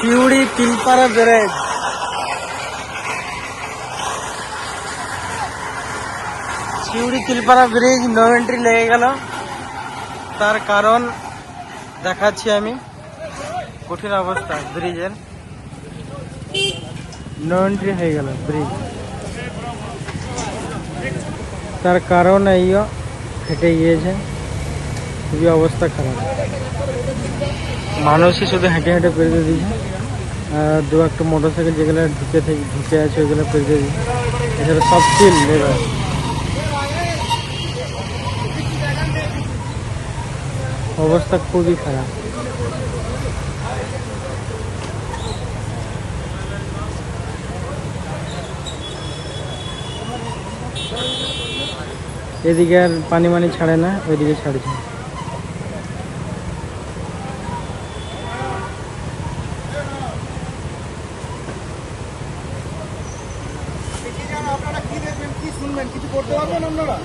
Suri Tilpara barrage Suri Tilpara bridge no entry লেগে গেল তার কারণ দেখাচ্ছি আমি কঠিন অবস্থা ব্রিজের নো এন্ট্রি হয়ে গেল ব্রিজ তার কারণ এইও ফেটে গিয়েছে খুবই অবস্থা খারাপ মানুষই শুধু হেঁটে হেঁটে পেরিয়ে দিয়েছে। আর দু একটা মোটর সাইকেল যেগুলো ঢুকে থেকে ঢুকে আছে, ওইগুলো পেরিয়ে দিয়েছে। এছাড়া সব এবার অবস্থা খুবই খারাপ। এদিকে আর পানি মানি ছাড়ে না, ওইদিকে ছাড়ছে। আপনারা কি দেখবেন কি শুনবেন কিছু করতে পারবেন আপনারা?